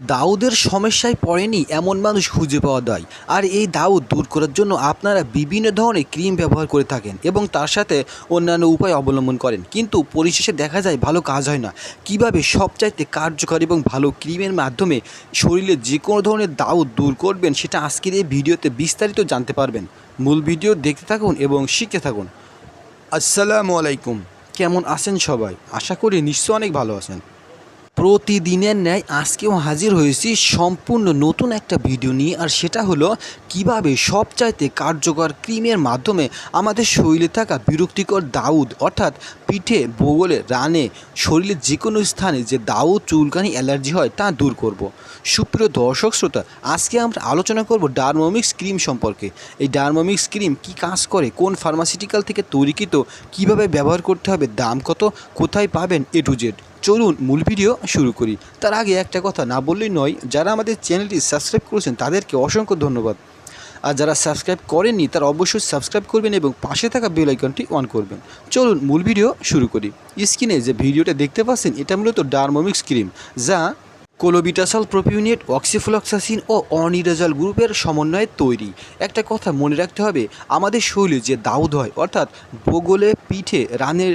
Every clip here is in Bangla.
দাউদের সমস্যায় পড়েনি এমন মানুষ খুঁজে পাওয়া যায়। আর এই দাউদ দূর করার জন্য আপনারা বিভিন্ন ধরনের ক্রিম ব্যবহার করে থাকেন এবং তার সাথে অন্যান্য উপায় অবলম্বন করেন। কিন্তু পরিশেষে দেখা যায় ভালো কাজ হয় না। কীভাবে সবচাইতে কার্যকর এবং ভালো ক্রিমের মাধ্যমে শরীরে যে কোনো ধরনের দাউদ দূর করবেন সেটা আজকের এই ভিডিওতে বিস্তারিত জানতে পারবেন। মূল ভিডিও দেখতে থাকুন এবং শিখতে থাকুন। আসসালামু আলাইকুম। কেমন আছেন সবাই? আশা করি নিশ্চয় অনেক ভালো আছেন। প্রতিদিনের ন্যায় আজকেও হাজির হয়েছি সম্পূর্ণ নতুন একটা ভিডিও নিয়ে, আর সেটা হলো কীভাবে সবচাইতে কার্যকর ক্রিমের মাধ্যমে আমাদের শরীরে থাকা বিরক্তিকর দাউদ, অর্থাৎ পিঠে বগলে রানে, শরীরের যে কোনো স্থানে যে দাউদ, চুলকানি, অ্যালার্জি হয় তা দূর করব। সুপ্রিয় দর্শক শ্রোতা, আজকে আমরা আলোচনা করব ডার্মোমিক্স ক্রিম সম্পর্কে এই ডার্মোমিক্স ক্রিম কি কাজ করে, কোন ফার্মাসিউটিক্যাল থেকে তৈরিকৃত, কীভাবে ব্যবহার করতে হবে, দাম কত, কোথায় পাবেন, এ টু জেড চলুন মূল ভিডিও শুরু করি। তার আগে একটা কথা না বললেই নয়, যারা আমাদের চ্যানেলটি সাবস্ক্রাইব করেছেন তাদেরকে অসংখ্য ধন্যবাদ। আর যারা সাবস্ক্রাইব করেননি, তারা অবশ্যই সাবস্ক্রাইব করবেন এবং পাশে থাকা বেল আইকনটি অন করবেন। চলুন মূল ভিডিও শুরু করি। স্ক্রিনে যে ভিডিওটা দেখতে পাচ্ছেন, এটা মূলত ডার্মোমিক্স ক্রিম, যা কোলোবিটাসল প্রোপিউনেট অক্সিফ্লক্সাসিন ও অনিরাজাল গ্রুপের সমন্বয়ে তৈরি। একটা কথা মনে রাখতে হবে, আমাদের শরীরে যে দাউদ হয়, অর্থাৎ বগলে পিঠে, রানের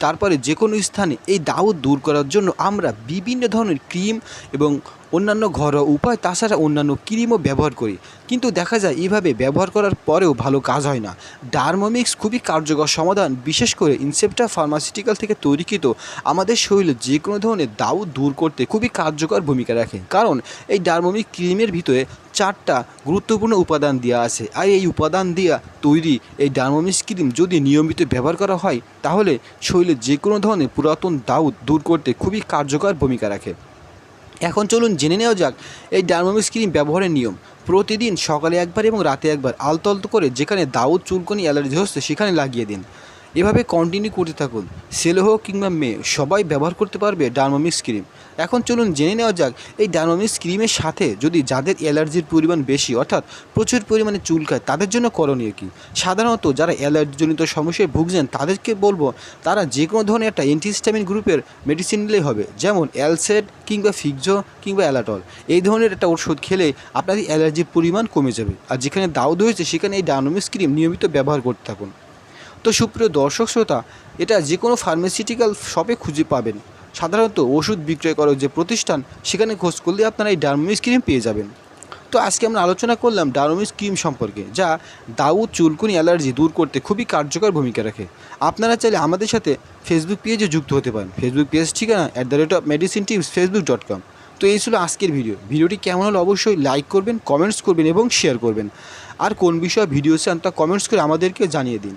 তারপরে যে কোনো স্থানে এই দাউদ দূর করার জন্য আমরা বিভিন্ন ধরনের ক্রিম এবং অন্যান্য ঘরোয়া উপায়, তাছাড়া অন্যান্য ক্রিমও ব্যবহার করি। কিন্তু দেখা যায় এইভাবে ব্যবহার করার পরেও ভালো কাজ হয় না। ডার্মোমিক্স খুবই কার্যকর সমাধান, বিশেষ করে ইনসেপ্টা ফার্মাসিউটিক্যাল থেকে তৈরিকৃত আমাদের শরীরে যে কোনো ধরনের দাউদ দূর করতে খুবই কার্যকর ভূমিকা রাখে। কারণ এই ডার্মোমিক ক্রিমের ভিতরে চারটা গুরুত্বপূর্ণ উপাদান দেওয়া আছে। আর এই উপাদান দিয়া তৈরি এই ডার্মোমিক্স ক্রিম যদি নিয়মিত ব্যবহার করা হয়, তাহলে শরীরে যে কোনো ধরনের পুরাতন দাউদ দূর করতে খুবই কার্যকর ভূমিকা রাখে। এখন চলুন জেনে নেওয়া যাক এই ডার্মোমিক্স ক্রিম ব্যবহারের নিয়ম। প্রতিদিন সকালে একবার এবং রাতে একবার আলতো আলতো করে যেখানে দাউদ, চুলকনি, অ্যালার্জি হচ্ছে সেখানে লাগিয়ে দিন। এভাবে কন্টিনিউ করতে থাকুন। ছেলে হোক কিংবা মেয়ে, সবাই ব্যবহার করতে পারবে ডার্মোমিক্স ক্রিম এখন চলুন জেনে নেওয়া যাক, এই ডার্মোমিক্স ক্রিমের সাথে যদি যাদের অ্যালার্জির পরিমাণ বেশি, অর্থাৎ প্রচুর পরিমাণে চুলকায়, তাদের জন্য করণীয় কী? সাধারণত যারা অ্যালার্জিজনিত সমস্যায় ভুগছেন, তাদেরকে বলব, তারা যে কোনো ধরনের একটা অ্যান্টিহিস্টামিন গ্রুপের মেডিসিন নিলেই হবে। যেমন অ্যালসেড কিংবা ফিক্সো কিংবা অ্যালাটল এই ধরনের একটা ওষুধ খেলে আপনাদের অ্যালার্জির পরিমাণ কমে যাবে। আর যেখানে দাউদ হয়েছে, সেখানে এই ডার্মোমিক্স ক্রিম নিয়মিত ব্যবহার করতে থাকুন। তো সুপ্রিয় দর্শক শ্রোতা, এটা যে কোনো ফার্মাসিউটিক্যাল শপে খুঁজে পাবেন। সাধারণত ওষুধ বিক্রয় করার যে প্রতিষ্ঠান, সেখানে খোঁজ করলে আপনারা এই ডার্মোমিক্স ক্রিম পেয়ে যাবেন। তো আজকে আমরা আলোচনা করলাম ডার্মোমিক্স ক্রিম সম্পর্কে, যা দাউদ চুলকুনি অ্যালার্জি দূর করতে খুবই কার্যকর ভূমিকা রাখে। আপনারা চাইলে আমাদের সাথে ফেসবুক পেজে যুক্ত হতে পারেন। ফেসবুক পেজ ঠিকানা at the rate of medicine tips Facebook dot com তো এই ছিল আজকের ভিডিও ভিডিওটি কেমন হলো অবশ্যই লাইক করবেন কমেন্টস করবেন এবং শেয়ার করবেন। আর কোন বিষয়ে ভিডিও চান তা কমেন্টস করে আমাদেরকে জানিয়ে দিন।